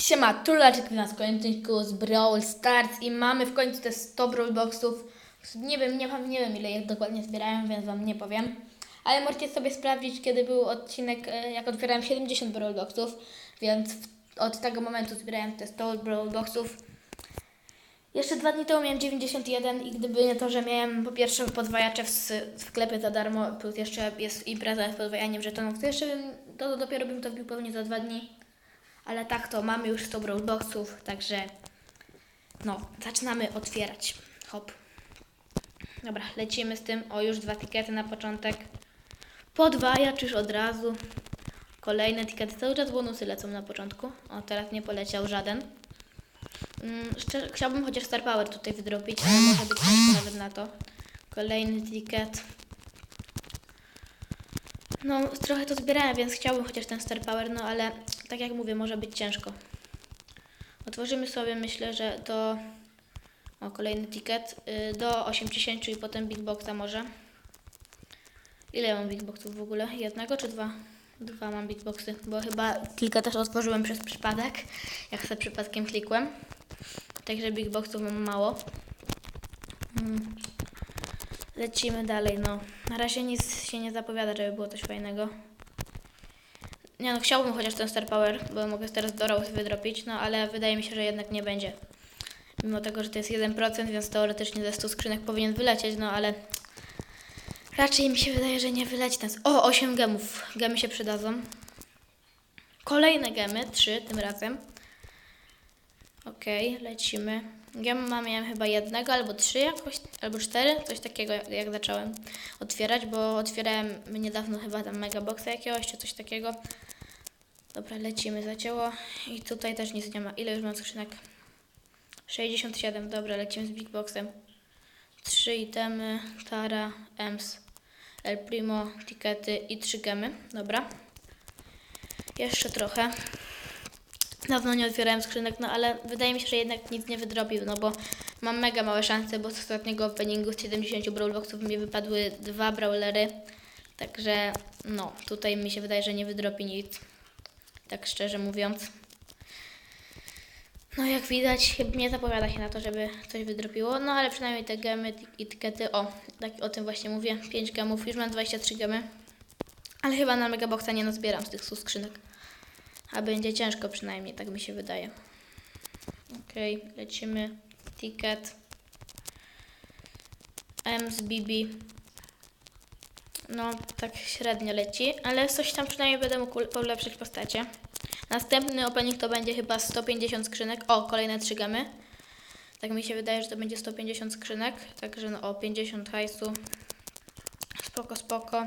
Siema, Tulaczek na skończniku z Brawl Stars i mamy w końcu te 100 Brawl Boxów. Nie wiem, nie, nie wiem ile ich dokładnie zbierałem, więc Wam nie powiem. Ale możecie sobie sprawdzić, kiedy był odcinek, e, jak otwierałem 70 Brawl Boxów, więc od tego momentu zbierałem te 100 Brawl Boxów. Jeszcze dwa dni temu miałem 91 i gdyby nie to, że miałem po pierwsze podwajacze w sklepie za darmo, plus jeszcze jest impreza z podwajaniem żetonów, to jeszcze bym, to dopiero bym to wbił pewnie za dwa dni. Ale tak to mamy już 100 Brawl Boxów, także no, zaczynamy otwierać. Hop. Dobra, lecimy z tym. O, już dwa tikety na początek. Podwajacz już od razu. Kolejne tikety. Cały czas bonusy lecą na początku. O, teraz nie poleciał żaden. Mm, szczerze, chciałbym chociaż Star Power tutaj wydropić, ale może być nawet na to. Kolejny ticket. No, trochę to zbierałem, więc chciałbym chociaż ten Star Power, no ale tak jak mówię, może być ciężko. Otworzymy sobie, myślę, że do... O, kolejny ticket. y, Do 80 i potem Big Boxa może. Ile ja mam Big Boxów w ogóle? Jednego czy dwa? Dwa mam Big Boxy, bo chyba kilka też otworzyłem przez przypadek, jak sobie przypadkiem klikłem. Także Big Boxów mam mało. Mm. Lecimy dalej, no. Na razie nic się nie zapowiada, żeby było coś fajnego. Nie no, chciałbym chociaż ten Star Power, bo mogę teraz do Rose wydropić, no ale wydaje mi się, że jednak nie będzie. Mimo tego, że to jest 1%, więc teoretycznie ze 100 skrzynek powinien wylecieć, no ale raczej mi się wydaje, że nie wyleci ten... O, 8 gemów. Gemy się przydadzą. Kolejne gemy, 3 tym razem. Okej, lecimy. Gem mam, miałem chyba jednego albo trzy jakoś, albo cztery, coś takiego jak, jak zacząłem otwierać, bo otwierałem niedawno chyba tam megaboxa jakiegoś, czy coś takiego. Dobra, lecimy, zacięło i tutaj też nic nie ma. Ile już mam skrzynek? 67, dobra, lecimy z Big Boxem. Trzy itemy, Tara, Ems, El Primo, tikety i trzy gemy, dobra. Jeszcze trochę. Dawno nie otwierałem skrzynek, no ale wydaje mi się, że jednak nic nie wydrobił, no bo mam mega małe szanse, bo z ostatniego openingu z 70 brawlboxów mi wypadły dwa brawlery. Także no, tutaj mi się wydaje, że nie wydrobi nic. Tak szczerze mówiąc. No jak widać, nie zapowiada się na to, żeby coś wydropiło, no ale przynajmniej te gemy i etykiety, o, tak o tym właśnie mówię, 5 gemów, już mam 23 gemy. Ale chyba na megaboxa nie nazbieram z tych 100 skrzynek. A będzie ciężko przynajmniej, tak mi się wydaje. Okej, lecimy. Ticket. M z. No, tak średnio leci, ale coś tam przynajmniej będę mógł polepszyć postacie. Następny opening to będzie chyba 150 skrzynek. O, kolejne 3 gamy. Tak mi się wydaje, że to będzie 150 skrzynek. Także no o, 50 hajsu. Spoko, spoko.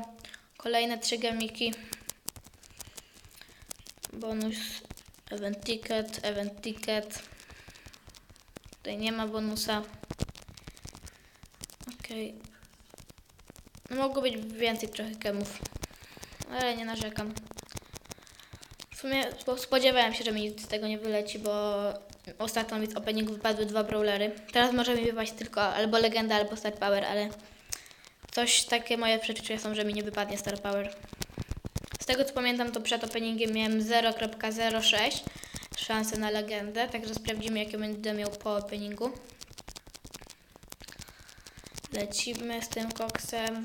Kolejne 3 gamiki. Bonus event ticket, event ticket. Tutaj nie ma bonusa. Okej. No mogło być więcej trochę gemów. Ale nie narzekam. W sumie spo- spodziewałem się, że mi nic z tego nie wyleci, bo ostatnio mi z openingu wypadły dwa brawlery. Teraz może mi wypaść tylko albo legenda, albo star power, ale coś takie moje przeczucia są, że mi nie wypadnie star power. Z tego co pamiętam, to przed openingiem miałem 0.06 szansę na legendę, także sprawdzimy jakie będę miał po openingu. Lecimy z tym koksem.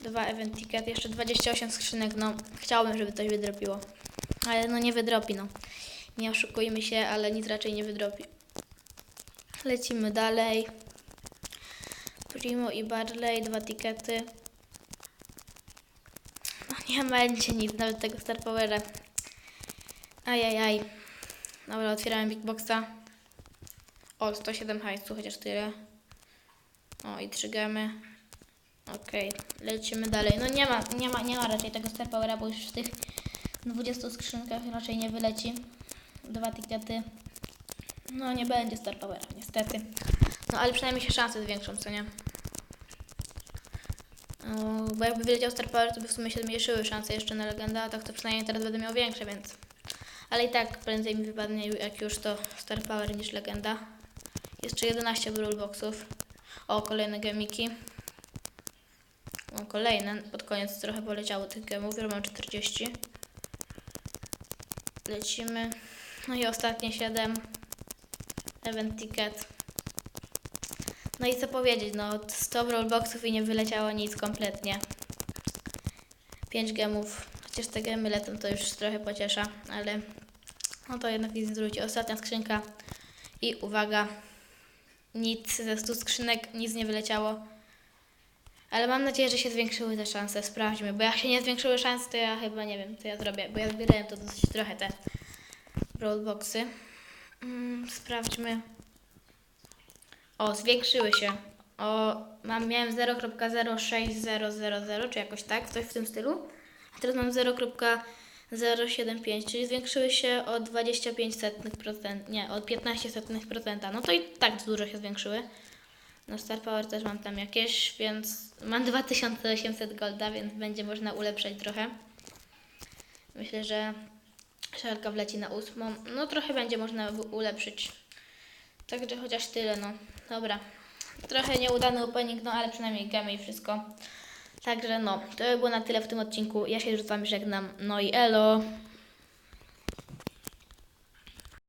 Dwa event ticket, jeszcze 28 skrzynek, no chciałbym, żeby coś wydropiło. Ale no nie wydropi, no. Nie oszukujmy się, ale nic raczej nie wydropi. Lecimy dalej. Primo i Barley, dwa tikety. Nie będzie nic, nawet tego Star Powera. Ajajaj. Dobra, otwieramy Big Boxa. O, 107 hajsu, chociaż tyle. O, i 3 gemy. Okej, lecimy dalej. No nie ma, nie ma, nie ma raczej tego Star Powera, bo już w tych 20 skrzynkach raczej nie wyleci. Dwa tikety. No nie będzie Star Powera, niestety. No ale przynajmniej się szanse zwiększą, co nie? O, bo jakby wyleciał Star Power, to by w sumie się zmniejszyły szanse jeszcze na legendę, a tak to przynajmniej teraz będę miał większe, więc... Ale i tak prędzej mi wypadnie jak już to Star Power niż legenda. Jeszcze 11 Brawl Boxów. O, kolejne gemiki. O, kolejne. Pod koniec trochę poleciało tych gemów, już mam 40. Lecimy. No i ostatnie 7. Event ticket. No i co powiedzieć, no 100 rollboxów i nie wyleciało nic kompletnie. 5 gemów, chociaż te gemy lecą to już trochę pociesza, ale no to jednak nic zwróci. Ostatnia skrzynka i uwaga, nic ze 100 skrzynek, nic nie wyleciało. Ale mam nadzieję, że się zwiększyły te szanse. Sprawdźmy, bo jak się nie zwiększyły szanse, to ja chyba nie wiem, co ja zrobię, bo ja zbierałem to dosyć trochę te rollboxy. Mm, sprawdźmy. O, zwiększyły się. O, mam, miałem 0.06000, czy jakoś tak, coś w tym stylu. A teraz mam 0.075, czyli zwiększyły się o 25%, nie, o 15%. No to i tak dużo się zwiększyły. No Star Power też mam tam jakieś, więc mam 2800 golda, więc będzie można ulepszać trochę. Myślę, że szalka wleci na ósmą. No trochę będzie można ulepszyć. Także chociaż tyle, no. Dobra. Trochę nieudany opening, no ale przynajmniej gemy i wszystko. Także no, to by było na tyle w tym odcinku. Ja się Wami żegnam. No i elo!